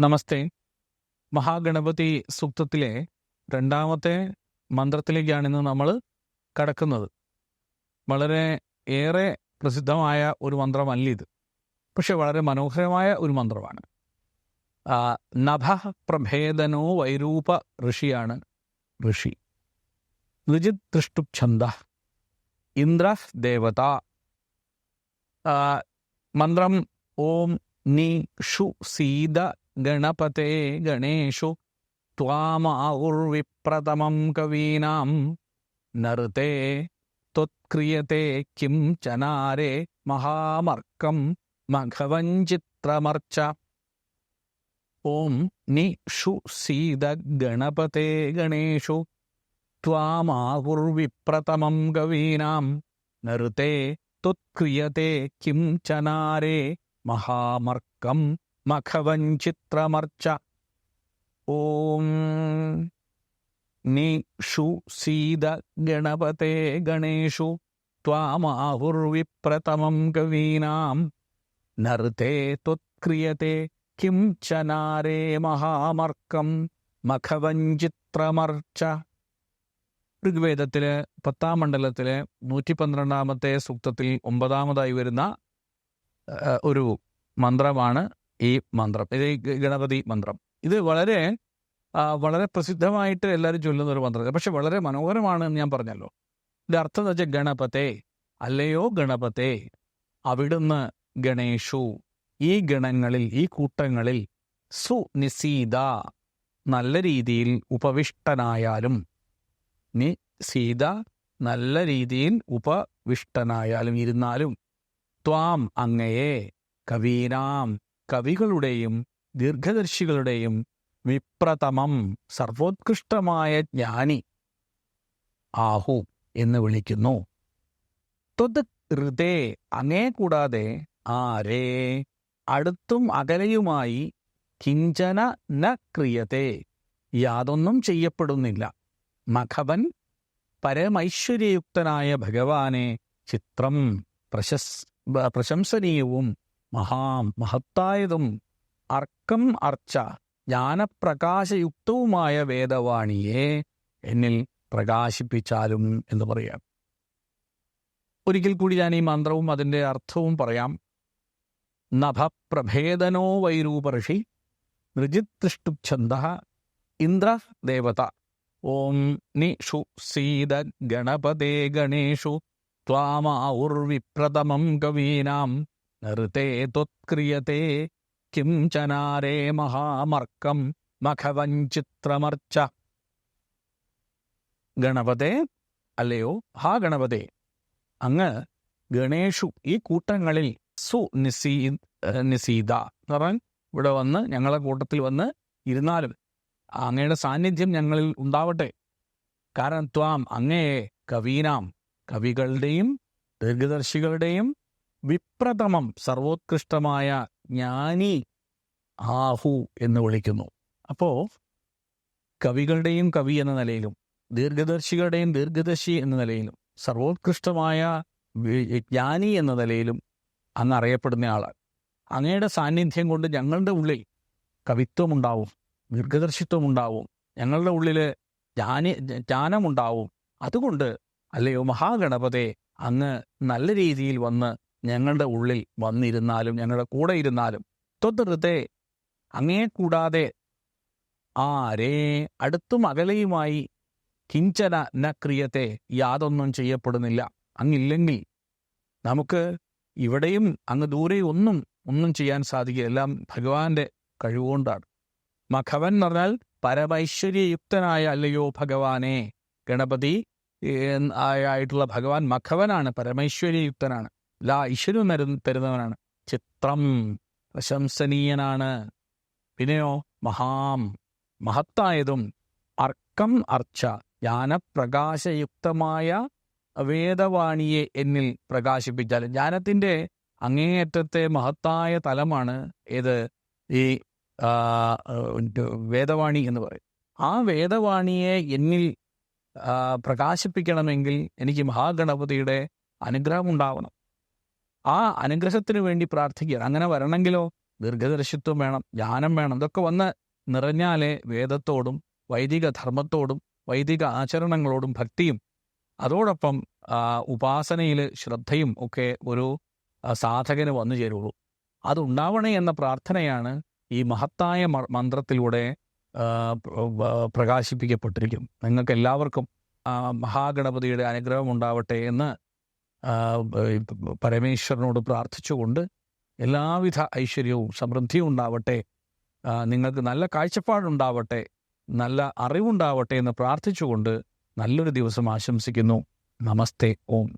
നമസ്തേ. മഹാഗണപതി സൂക്തത്തിലെ രണ്ടാമത്തെ മന്ത്രത്തിലേക്കാണ് ഇന്ന് നമ്മൾ കടക്കുന്നത്. വളരെ ഏറെ പ്രസിദ്ധമായ ഒരു മന്ത്രമല്ല ഇത്. പക്ഷെ വളരെ മനോഹരമായ ഒരു മന്ത്രമാണ്. നഭ പ്രഭേദനോ വൈരൂപ ഋഷിയാണ് ഋഷി. ഋജിത് തൃഷ്ടുച്ഛന്ദ ഇന്ദ്ര ദേവത. മന്ത്രം ഓം നി ഷു സീത ഗണപതേ ഗണേഷു ത്വാമാവുർവിപ്രതമം കവീനാം. നറുതേ ത്വത്ക്രിയത്തെ കിം ചനാരേ മഹാമർക്കം മഘവഞ്ചിത്രമർച്ച. ഓം നി ഷു സീത ഗണപതേ ഗണേഷു ത്വാമാവുർവിപ്രതമം കവീനാം. നറുതേ ത്വത്ക്രിയത്തെ കിം ചനാരേ മഖവഞ്ചിത്രമർച്ച. ഓം നിഷു സീത ഗണപതേ ഗണേഷു ത്വാമാഹുർവിപ്രതമം കവീനാം. നർത്തേ ത്വത്ക്രിയത്തെ കിം ചനാരേ നാരേ മഹാമർക്കം. മഖവഞ്ചിത്രമർച്ച. ഋഗ്വേദത്തിലെ പത്താം മണ്ഡലത്തിലെ നൂറ്റി പന്ത്രണ്ടാമത്തെ സൂക്തത്തിൽ ഒമ്പതാമതായി വരുന്ന ഒരു മന്ത്രമാണ് ഈ മന്ത്രം ഇത് ഗണപതി മന്ത്രം. ഇത് വളരെ വളരെ പ്രസിദ്ധമായിട്ട് എല്ലാവരും ചൊല്ലുന്ന ഒരു മന്ത്രം. പക്ഷെ വളരെ മനോഹരമാണ് എന്ന് ഞാൻ പറഞ്ഞല്ലോ. ഇതിന്റെ അർത്ഥം എന്ന് വെച്ചാൽ ഗണപത്തെ അല്ലയോ ഗണപത്തെ അവിടുന്ന് ഗണേഷു ഈ ഗണങ്ങളിൽ ഈ കൂട്ടങ്ങളിൽ സുനിസീത നല്ല രീതിയിൽ ഉപവിഷ്ടനായാലും നി സീത നല്ല രീതിയിൽ ഉപവിഷ്ടനായാലും ഇരുന്നാലും ത്വാം അങ്ങയെ കവീനാം കവികളുടെയും ദീർഘദർശികളുടെയും വിപ്രതമം സർവോത്കൃഷ്ടമായ ജ്ഞാനി ആഹു എന്ന് വിളിക്കുന്നു. ത്വത് ഹൃദേ അങ്ങേ കൂടാതെ ആരേ അടുത്തും അകലെയുമായി കിഞ്ചന ന ക്രിയത്തെ യാതൊന്നും ചെയ്യപ്പെടുന്നില്ല. മഖവൻ പരമൈശ്വര്യയുക്തനായ ഭഗവാനെ ചിത്രം പ്രശസ് പ്രശംസനീയവും മഹാം മഹത്തായതും അർക്കം അർച്ച ജ്ഞാനപ്രകാശയുക്തവുമായ വേദവാണിയെ എന്നിൽ പ്രകാശിപ്പിച്ചാലും എന്ന് പറയാം. ഒരിക്കൽ കൂടി ഞാൻ ഈ മന്ത്രവും അതിന്റെ അർത്ഥവും പറയാം. നഭപ്രഭേദനോ വൈരൂപർഷി ഋജിതൃഷ്ടുച്ഛന്ദ ഇന്ദ്ര ദേവത ഓം നിഷു സീത ഗണപതേ ഗണേഷു ത്വാമാവുർവിപ്രതമം കവീനാം നൃതേ ത്വത്ക്രിയത്തെ കിം ചനാരേ മഹാമർക്കം മഖവഞ്ചിത്രമർച്ച ഗണപതേ? അല്ലയോ? ഹാ ഗണപതേ. അങ്ങ് ഗണേഷു ഈ കൂട്ടങ്ങളിൽ സു നിസീ നിസീത എന്ന് പറഞ്ഞാൽ ഇവിടെ വന്ന് ഞങ്ങളെ കൂട്ടത്തിൽ വന്ന് ഇരുന്നാലും അങ്ങയുടെ സാന്നിധ്യം ഞങ്ങളിൽ ഉണ്ടാവട്ടെ. കാരണം ത്വാം അങ്ങയെ കവീനാം കവികളുടെയും ദീർഘദർശികളുടെയും വിപ്രതമം സർവോത്കൃഷ്ടമായ ജ്ഞാനി ആഹു എന്ന് വിളിക്കുന്നു. അപ്പോൾ കവികളുടെയും കവി എന്ന നിലയിലും ദീർഘദർശികളുടെയും ദീർഘദർശി എന്ന നിലയിലും സർവോത്കൃഷ്ടമായ ജ്ഞാനി എന്ന നിലയിലും അങ്ങ് അറിയപ്പെടുന്ന ആളാണ്. അങ്ങയുടെ സാന്നിധ്യം കൊണ്ട് ഞങ്ങളുടെ ഉള്ളിൽ കവിത്വം ഉണ്ടാവും ദീർഘദർശിത്വം ഉണ്ടാവും ഞങ്ങളുടെ ഉള്ളിൽ ജ്ഞാനി ജ്ഞാനമുണ്ടാവും അതുകൊണ്ട് അല്ലയോ മഹാഗണപതെ അങ്ങ് നല്ല രീതിയിൽ വന്ന് ഞങ്ങളുടെ ഉള്ളിൽ വന്നിരുന്നാലും ഞങ്ങളുടെ കൂടെ ഇരുന്നാലും തൊത്തൃത്തെ അങ്ങേ കൂടാതെ ആരേ അടുത്തും അകലെയുമായി കിഞ്ചന ന ക്രിയത്തെ യാതൊന്നും ചെയ്യപ്പെടുന്നില്ല. അങ്ങില്ലെങ്കിൽ നമുക്ക് ഇവിടെയും അങ്ങ് ദൂരെ ഒന്നും ഒന്നും ചെയ്യാൻ സാധിക്കില്ല. എല്ലാം ഭഗവാന്റെ കഴിവുകൊണ്ടാണ്. മഖവൻ എന്ന് പറഞ്ഞാൽ പരമൈശ്വര്യയുക്തനായ അല്ലയോ ഭഗവാനെ. ഗണപതി ആയിട്ടുള്ള ഭഗവാൻ മഖവനാണ് പരമൈശ്വര്യയുക്തനാണ്. ഐശ്വര്യവും തരു- തരുന്നവനാണ് ചിത്രം പ്രശംസനീയനാണ്. പിന്നെയോ മഹാം മഹത്തായതും അർക്കം അർച്ച ജ്ഞാനപ്രകാശയുക്തമായ വേദവാണിയെ എന്നിൽ പ്രകാശിപ്പിച്ചാൽ ജ്ഞാനത്തിന്റെ അങ്ങേയറ്റത്തെ മഹത്തായ തലമാണ് ഏത്? ഈ വേദവാണി എന്ന് പറയും. ആ വേദവാണിയെ എന്നിൽ പ്രകാശിപ്പിക്കണമെങ്കിൽ എനിക്ക് മഹാഗണപതിയുടെ അനുഗ്രഹം ഉണ്ടാവണം ആ അനുഗ്രഹത്തിന് വേണ്ടി പ്രാർത്ഥിക്കുക. അങ്ങനെ വരണമെങ്കിലോ ദീർഘദർശിത്വം വേണം ജ്ഞാനം വേണം ഇതൊക്കെ വന്ന് നിറഞ്ഞാലേ വേദത്തോടും വൈദിക ധർമ്മത്തോടും വൈദിക ആചരണങ്ങളോടും ഭക്തിയും അതോടൊപ്പം ഉപാസനയിൽ ശ്രദ്ധയും ഒക്കെ ഒരു സാധകന് വന്നു ചേരുള്ളൂ. അതുണ്ടാവണേ എന്ന പ്രാർത്ഥനയാണ് ഈ മഹത്തായ മന്ത്രത്തിലൂടെ പ്രകാശിപ്പിക്കപ്പെട്ടിരിക്കും. നിങ്ങൾക്ക് എല്ലാവർക്കും മഹാഗണപതിയുടെ അനുഗ്രഹം ഉണ്ടാവട്ടെ എന്ന് പരമേശ്വരനോട് പ്രാർത്ഥിച്ചുകൊണ്ട് എല്ലാവിധ ഐശ്വര്യവും സമൃദ്ധിയും ഉണ്ടാവട്ടെ. നിങ്ങൾക്ക് നല്ല കാഴ്ചപ്പാടുണ്ടാവട്ടെ നല്ല അറിവുണ്ടാവട്ടെ എന്ന് പ്രാർത്ഥിച്ചുകൊണ്ട് നല്ലൊരു ദിവസം ആശംസിക്കുന്നു. നമസ്തേ. ഓം.